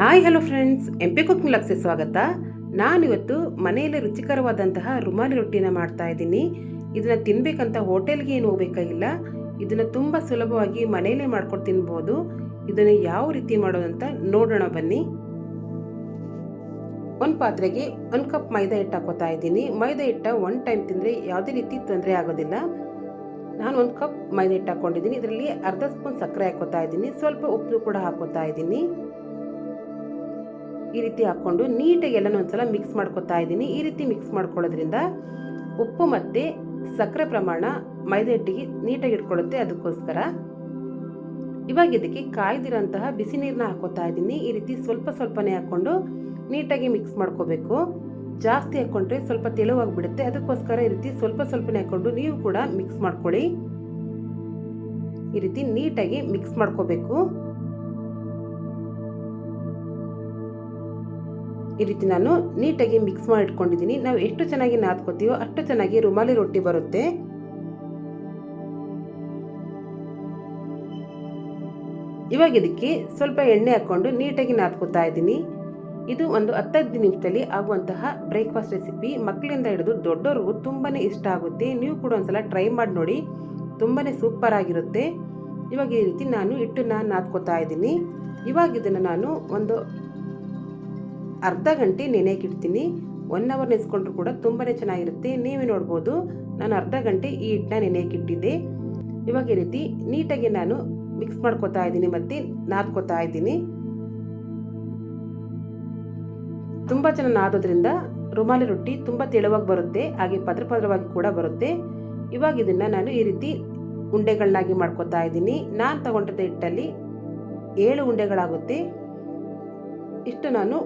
Hi hello friends M P cooking ಲಕ್ಸ್ಗೆ ಸ್ವಾಗತ. ನಾನಿವತ್ತು ಮನೆಯಲ್ಲಿ ರುಚಿಕರವಾದಂತಹ ರುಮಾಲಿ ರೊಟ್ಟಿನ ಮಾಡ್ತಾ ಇದ್ದೀನಿ. ಇದನ್ನು ತಿನ್ನಬೇಕಂತ ಹೋಟೆಲ್ಗೆ ಏನು ಹೋಗ್ಬೇಕಾಗಿಲ್ಲ. ಇದನ್ನು ತುಂಬ ಸುಲಭವಾಗಿ ಮನೆಯಲ್ಲೇ ಮಾಡ್ಕೊಂಡು ತಿನ್ಬೋದು. ಇದನ್ನು ಯಾವ ರೀತಿ ಮಾಡೋದಂತ ನೋಡೋಣ ಬನ್ನಿ. ಒಂದು ಪಾತ್ರೆಗೆ ಒಂದು ಕಪ್ ಮೈದಾ ಹಿಟ್ಟು ಹಾಕೋತಾ ಇದ್ದೀನಿ. ಮೈದಾ ಹಿಟ್ಟ ಒನ್ ಟೈಮ್ ತಿಂದರೆ ಯಾವುದೇ ರೀತಿ ತೊಂದರೆ ಆಗೋದಿಲ್ಲ. ನಾನು ಒಂದು ಕಪ್ ಮೈದಾ ಹಿಟ್ಟು ಹಾಕ್ಕೊಂಡಿದ್ದೀನಿ. ಇದರಲ್ಲಿ ಅರ್ಧ ಸ್ಪೂನ್ ಸಕ್ಕರೆ ಹಾಕೋತಾ ಇದ್ದೀನಿ. ಸ್ವಲ್ಪ ಉಪ್ಪು ಕೂಡ ಹಾಕೋತಾ ಇದ್ದೀನಿ. ಈ ರೀತಿ ಹಾಕ್ಕೊಂಡು ನೀಟಾಗಿ ಎಲ್ಲನೂ ಒಂದ್ಸಲ ಮಿಕ್ಸ್ ಮಾಡ್ಕೊತಾ ಇದ್ದೀನಿ. ಈ ರೀತಿ ಮಿಕ್ಸ್ ಮಾಡ್ಕೊಳ್ಳೋದ್ರಿಂದ ಉಪ್ಪು ಮತ್ತು ಸಕ್ಕರೆ ಪ್ರಮಾಣ ಮೈದಾ ನೀಟಾಗಿ ಇಟ್ಕೊಳ್ಳುತ್ತೆ. ಅದಕ್ಕೋಸ್ಕರ ಇವಾಗ ಇದಕ್ಕೆ ಕಾಯ್ದಿರೋಂತಹ ಬಿಸಿ ನೀರನ್ನ ಹಾಕೋತಾ ಇದ್ದೀನಿ. ಈ ರೀತಿ ಸ್ವಲ್ಪ ಸ್ವಲ್ಪನೇ ಹಾಕ್ಕೊಂಡು ನೀಟಾಗಿ ಮಿಕ್ಸ್ ಮಾಡ್ಕೋಬೇಕು. ಜಾಸ್ತಿ ಹಾಕ್ಕೊಂಡ್ರೆ ಸ್ವಲ್ಪ ತೆಳುವಾಗಿಬಿಡುತ್ತೆ. ಅದಕ್ಕೋಸ್ಕರ ಈ ರೀತಿ ಸ್ವಲ್ಪ ಸ್ವಲ್ಪನೇ ಹಾಕ್ಕೊಂಡು ನೀವು ಕೂಡ ಮಿಕ್ಸ್ ಮಾಡ್ಕೊಳ್ಳಿ. ಈ ರೀತಿ ನೀಟಾಗಿ ಮಿಕ್ಸ್ ಮಾಡ್ಕೋಬೇಕು. ಈ ರೀತಿ ನಾನು ನೀಟಾಗಿ ಮಿಕ್ಸ್ ಮಾಡಿ ಇಟ್ಕೊಂಡಿದ್ದೀನಿ ನಾವು ಎಷ್ಟು ಚೆನ್ನಾಗಿ ನಾದ್ಕೋತೀವೋ ಅಷ್ಟು ಚೆನ್ನಾಗಿ ರುಮಾಲಿ ರೊಟ್ಟಿ ಬರುತ್ತೆ. ಇವಾಗ ಇದಕ್ಕೆ ಸ್ವಲ್ಪ ಎಣ್ಣೆ ಹಾಕ್ಕೊಂಡು ನೀಟಾಗಿ ನಾದ್ಕೋತಾ ಇದ್ದೀನಿ. ಇದು ಒಂದು ಹತ್ತೈದು ನಿಮಿಷದಲ್ಲಿ ಆಗುವಂತಹ ಬ್ರೇಕ್ಫಾಸ್ಟ್ ರೆಸಿಪಿ ಮಕ್ಕಳಿಂದ ಹಿಡಿದು ದೊಡ್ಡವ್ರಿಗೂ ತುಂಬಾ ಇಷ್ಟ ಆಗುತ್ತೆ. ನೀವು ಕೂಡ ಒಂದ್ಸಲ ಟ್ರೈ ಮಾಡಿ ನೋಡಿ. ತುಂಬಾ ಸೂಪರ್ ಆಗಿರುತ್ತೆ. ಇವಾಗ ಈ ರೀತಿ ನಾನು ಹಿಟ್ಟನ್ನ ನಾದ್ಕೋತಾ ಇದ್ದೀನಿ. ಇವಾಗ ಇದನ್ನು ನಾನು ಒಂದು ಅರ್ಧ ಗಂಟೆ ನೆನೆಯಕ್ಕಿಡ್ತೀನಿ ಒನ್ ಅವರ್ ನೆನೆಸ್ಕೊಂಡ್ರು ಕೂಡ ತುಂಬಾ ಚೆನ್ನಾಗಿರುತ್ತೆ. ನೀವೇ ನೋಡ್ಬೋದು, ನಾನು ಅರ್ಧ ಗಂಟೆ ಈ ಹಿಟ್ಟನ್ನ ನೆನೆಯಕ್ಕಿಟ್ಟಿದ್ದೆ ಇವಾಗ ಈ ರೀತಿ ನೀಟಾಗಿ ನಾನು ಮಿಕ್ಸ್ ಮಾಡ್ಕೋತಾ ಇದ್ದೀನಿ ಮತ್ತು ನಾದ್ಕೋತಾ ಇದ್ದೀನಿ. ತುಂಬ ಚೆನ್ನಾಗಿ ನಾದೋದ್ರಿಂದ ರುಮಾಲಿ ರೊಟ್ಟಿ ತುಂಬ ತೆಳುವಾಗಿ ಬರುತ್ತೆ, ಹಾಗೆ ಪದ್ರ ಪದ್ರವಾಗಿ ಕೂಡ ಬರುತ್ತೆ. ಇವಾಗ ಇದನ್ನು ನಾನು ಈ ರೀತಿ ಉಂಡೆಗಳನ್ನಾಗಿ ಮಾಡ್ಕೋತಾ ಇದ್ದೀನಿ. ನಾನು ತಗೊಂಡಿದ್ದ ಹಿಟ್ಟಲ್ಲಿ ಏಳು ಉಂಡೆಗಳಾಗುತ್ತೆ. ಇಷ್ಟು ನಾನು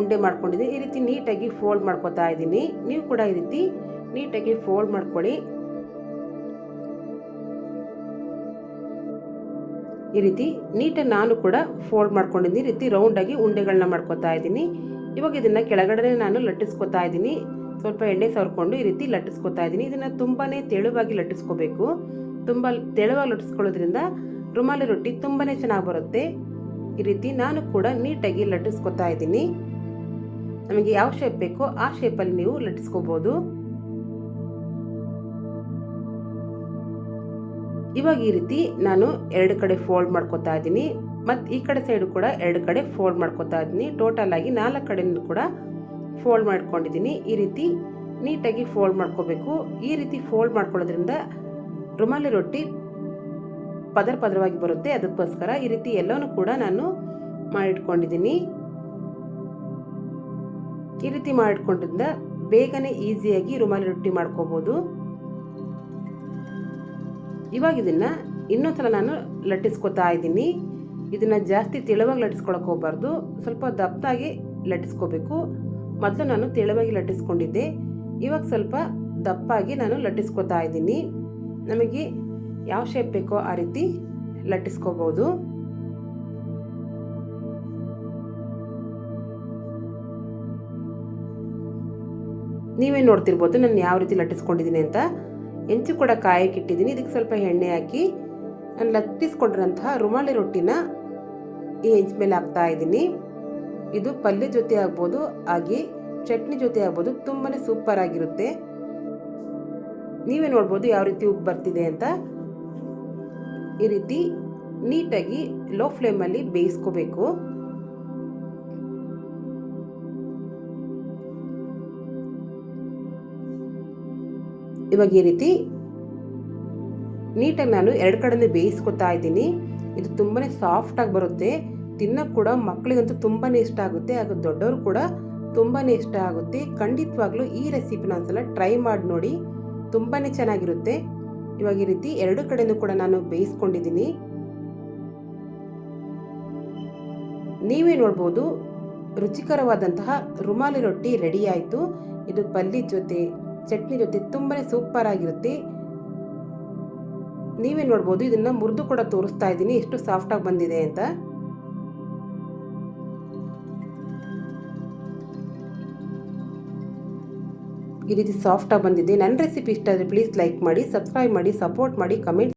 ಉಂಡೆ ಮಾಡ್ಕೊಂಡಿದ್ದೀನಿ ಈ ರೀತಿ ನೀಟಾಗಿ ಫೋಲ್ಡ್ ಮಾಡ್ಕೊತಾ ಇದ್ದೀನಿ. ನೀವು ಕೂಡ ಈ ರೀತಿ ನೀಟಾಗಿ ಫೋಲ್ಡ್ ಮಾಡ್ಕೊಳ್ಳಿ. ಈ ರೀತಿ ನೀಟಾಗಿ ನಾನು ಕೂಡ ಫೋಲ್ಡ್ ಮಾಡ್ಕೊಂಡಿದ್ದೀನಿ. ಈ ರೀತಿ ರೌಂಡಾಗಿ ಉಂಡೆಗಳನ್ನ ಮಾಡ್ಕೊತಾ ಇದ್ದೀನಿ. ಇವಾಗ ಇದನ್ನು ಕೆಳಗಡೆ ನಾನು ಲಟ್ಟಿಸ್ಕೊತಾ ಇದ್ದೀನಿ. ಸ್ವಲ್ಪ ಎಣ್ಣೆ ಸವರ್ಕೊಂಡು ಈ ರೀತಿ ಲಟ್ಟಿಸ್ಕೊತಾ ಇದ್ದೀನಿ. ಇದನ್ನು ತುಂಬಾ ತೆಳುವಾಗಿ ಲಟ್ಟಿಸ್ಕೋಬೇಕು. ತುಂಬ ತೆಳುವಾಗಿ ಲಟ್ಟಿಸ್ಕೊಳ್ಳೋದ್ರಿಂದ ರುಮಾಲಿ ರೊಟ್ಟಿ ತುಂಬಾ ಚೆನ್ನಾಗಿ ಬರುತ್ತೆ. ಈ ರೀತಿ ನಾನು ಕೂಡ ನೀಟಾಗಿ ಲಟ್ಟಿಸ್ಕೊತಾ ಇದ್ದೀನಿ. ನಮಗೆ ಯಾವ ಶೇಪ್ ಬೇಕೋ ಆ ಶೇಪಲ್ಲಿ ನೀವು ಲಟ್ಟಿಸ್ಕೋಬೋದು. ಇವಾಗ ಈ ರೀತಿ ನಾನು ಎರಡು ಕಡೆ ಫೋಲ್ಡ್ ಮಾಡ್ಕೊತಾ ಇದ್ದೀನಿ. ಮತ್ತು ಈ ಕಡೆ ಸೈಡು ಕೂಡ ಎರಡು ಕಡೆ ಫೋಲ್ಡ್ ಮಾಡ್ಕೊತಾ ಇದ್ದೀನಿ. ಟೋಟಲ್ ಆಗಿ ನಾಲ್ಕು ಕಡೆನೂ ಕೂಡ ಫೋಲ್ಡ್ ಮಾಡ್ಕೊಂಡಿದ್ದೀನಿ. ಈ ರೀತಿ ನೀಟಾಗಿ ಫೋಲ್ಡ್ ಮಾಡ್ಕೋಬೇಕು. ಈ ರೀತಿ ಫೋಲ್ಡ್ ಮಾಡ್ಕೊಳ್ಳೋದ್ರಿಂದ ರುಮಾಲಿ ರೊಟ್ಟಿ ಪದರ ಪದರವಾಗಿ ಬರುತ್ತೆ. ಅದಕ್ಕೋಸ್ಕರ ಈ ರೀತಿ ಎಲ್ಲವೂ ಕೂಡ ನಾನು ಮಾಡಿಟ್ಕೊಂಡಿದ್ದೀನಿ. ಈ ರೀತಿ ಮಾಡಿಕೊಂಡ್ರಿಂದ ಬೇಗನೆ ಈಸಿಯಾಗಿ ರುಮಾಲಿ ರೊಟ್ಟಿ ಮಾಡ್ಕೋಬೋದು. ಇವಾಗ ಇದನ್ನು ಇನ್ನೊಂದ್ಸಲ ನಾನು ಲಟ್ಟಿಸ್ಕೊತಾ ಇದ್ದೀನಿ. ಇದನ್ನು ಜಾಸ್ತಿ ತೆಳುವಾಗಿ ಲಟ್ಟಿಸ್ಕೊಳಕ್ಕೆ ಹೋಗಬಾರ್ದು. ಸ್ವಲ್ಪ ದಪ್ಪಾಗಿ ಲಟ್ಟಿಸ್ಕೋಬೇಕು. ಮೊದಲು ನಾನು ತೆಳುವಾಗಿ ಲಟ್ಟಿಸ್ಕೊಂಡಿದ್ದೆ. ಇವಾಗ ಸ್ವಲ್ಪ ದಪ್ಪಾಗಿ ನಾನು ಲಟ್ಟಿಸ್ಕೊತಾ ಇದ್ದೀನಿ. ನಮಗೆ ಯಾವ ಶೇಪ್ ಬೇಕೋ ಆ ರೀತಿ ಲಟ್ಟಿಸ್ಕೋಬೋದು. ನೀವೇ ನೋಡ್ತಿರ್ಬೋದು, ನಾನು ಯಾವ ರೀತಿ ಲಟ್ಟಿಸ್ಕೊಂಡಿದ್ದೀನಿ ಅಂತ. ಹೆಂಚು ಕೂಡ ಕಾಯಕ್ಕೆ ಇಟ್ಟಿದ್ದೀನಿ. ಇದಕ್ಕೆ ಸ್ವಲ್ಪ ಎಣ್ಣೆ ಹಾಕಿ ನಾನು ಲಟ್ಟಿಸ್ಕೊಂಡಿರೋಂತಹ ರುಮಾಲಿ ರೊಟ್ಟಿನ ಈ ಹೆಂಚು ಮೇಲೆ ಹಾಕ್ತಾ ಇದ್ದೀನಿ. ಇದು ಪಲ್ಯ ಜೊತೆ ಆಗ್ಬೋದು, ಹಾಗೆ ಚಟ್ನಿ ಜೊತೆ ಆಗ್ಬೋದು ತುಂಬಾ ಸೂಪರ್ ಆಗಿರುತ್ತೆ. ನೀವೇ ನೋಡ್ಬೋದು ಯಾವ ರೀತಿ ಉಪ್ಪು ಬರ್ತಿದೆ ಅಂತ. ಈ ರೀತಿ ನೀಟಾಗಿ ಲೋ ಫ್ಲೇಮಲ್ಲಿ ಬೇಯಿಸ್ಕೋಬೇಕು. ಇವಾಗ ಈ ರೀತಿ ನೀಟಾಗಿ ನಾನು ಎರಡು ಕಡೆಯಿಂದ ಬೇಯಿಸ್ಕೊತಾ ಇದ್ದೀನಿ. ಇದು ತುಂಬಾ ಸಾಫ್ಟಾಗಿ ಬರುತ್ತೆ. ತಿನ್ನೋಕ್ಕೆ ಕೂಡ ಮಕ್ಕಳಿಗಂತೂ ತುಂಬಾ ಇಷ್ಟ ಆಗುತ್ತೆ. ಹಾಗೂ ದೊಡ್ಡವರು ಕೂಡ ತುಂಬಾ ಇಷ್ಟ ಆಗುತ್ತೆ. ಖಂಡಿತವಾಗ್ಲೂ ಈ ರೆಸಿಪಿನ ಒಂದ್ಸಲ ಟ್ರೈ ಮಾಡಿ ನೋಡಿ. ತುಂಬಾ ಚೆನ್ನಾಗಿರುತ್ತೆ. ಇವಾಗ ಈ ರೀತಿ ಎರಡು ಕಡೆಯೂ ಕೂಡ ನಾನು ಬೇಯಿಸ್ಕೊಂಡಿದ್ದೀನಿ. ನೀವೇ ನೋಡ್ಬೋದು ರುಚಿಕರವಾದಂತಹ ರುಮಾಲಿ ರೊಟ್ಟಿ ರೆಡಿ ಆಯಿತು. ಇದು ಪಲ್ಲಿ ಜೊತೆ. ಚಟ್ನಿ ಜೊತೆ ತುಂಬಾ ಸೂಪರ್ ಆಗಿರುತ್ತೆ. ನೀವೇ ನೋಡ್ಬೋದು, ಇದನ್ನ ಮುರಿದು ಕೂಡ ತೋರಿಸ್ತಾ ಇದ್ದೀನಿ, ಎಷ್ಟು ಸಾಫ್ಟಾಗಿ ಬಂದಿದೆ ಅಂತ. ಈ ರೀತಿ ಸಾಫ್ಟಾಗಿ ಬಂದಿದೆ. ನನ್ನ ರೆಸಿಪಿ ಇಷ್ಟ ಆದರೆ ಪ್ಲೀಸ್ ಲೈಕ್ ಮಾಡಿ ಸಬ್ಸ್ಕ್ರೈಬ್ ಮಾಡಿ ಸಪೋರ್ಟ್ ಮಾಡಿ ಕಮೆಂಟ್